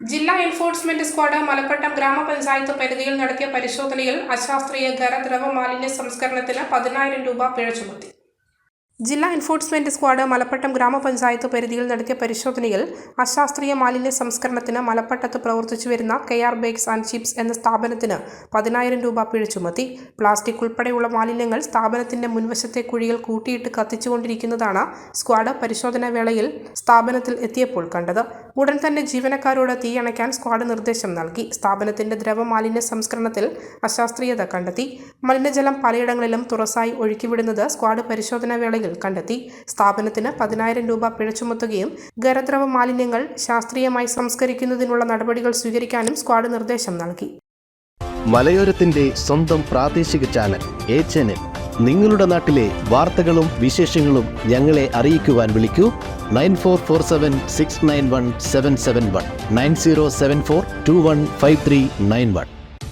ജില്ലാ enforcement squad Malappattam ഗ്രാമപഞ്ചായത്ത് പരിധിയിൽ നടത്തിയ പരിശോധനയിൽ അശാസ്ത്രീയ ഖരദ്രവ മാലിന്യ സംസ്കരണത്തിന് പതിനായിരം രൂപ പിഴ ചുമത്തി. ജില്ലാ എൻഫോഴ്സ്മെന്റ് സ്ക്വാഡ് മലപ്പട്ടം ഗ്രാമപഞ്ചായത്ത് പരിധിയിൽ നടത്തിയ പരിശോധനയിൽ അശാസ്ത്രീയ മാലിന്യ സംസ്കരണത്തിന് മലപ്പട്ടത്ത് പ്രവർത്തിച്ചു വരുന്ന K R bakes and chips എന്ന സ്ഥാപനത്തിന് പതിനായിരം രൂപ പിഴ ചുമത്തി. പ്ലാസ്റ്റിക് ഉൾപ്പെടെയുള്ള മാലിന്യങ്ങൾ സ്ഥാപനത്തിന്റെ മുൻവശത്തെ കുഴിയിൽ കൂട്ടിയിട്ട് കത്തിച്ചുകൊണ്ടിരിക്കുന്നതാണ് സ്ക്വാഡ് പരിശോധനാ വേളയിൽ സ്ഥാപനത്തിൽ എത്തിയപ്പോൾ കണ്ടത്. ഉടൻ തന്നെ ജീവനക്കാരോട് തീയണയ്ക്കാൻ സ്ക്വാഡ് നിർദ്ദേശം നൽകി. സ്ഥാപനത്തിന്റെ ദ്രവമാലിന്യ സംസ്കരണത്തിൽ അശാസ്ത്രീയത കണ്ടെത്തി. മലിനജലം പലയിടങ്ങളിലും തുറസായി ഒഴുക്കിവിടുന്നത് സ്ക്വാഡ് പരിശോധനാ വേളയിൽ കണ്ടെത്തി. സ്ഥാപനത്തിന് പതിനായിരം രൂപ പിഴ ചുമത്തുകയും ഖരദ്രവ മാലിന്യങ്ങൾ ശാസ്ത്രീയമായി സംസ്കരിക്കുന്നതിനുള്ള നടപടികൾ സ്വീകരിക്കാനും സ്ക്വാഡ് നിർദ്ദേശം നൽകി. മലയോരത്തിന്റെ സ്വന്തം പ്രാദേശിക ചാനൽ എ ചാനൽ. നിങ്ങളുടെ നാട്ടിലെ വാർത്തകളും വിശേഷങ്ങളും ഞങ്ങളെ അറിയിക്കുവാൻ വിളിക്കൂ. Nine four four seven six nine one seven seven one. Nine zero seven four two one five three nine one.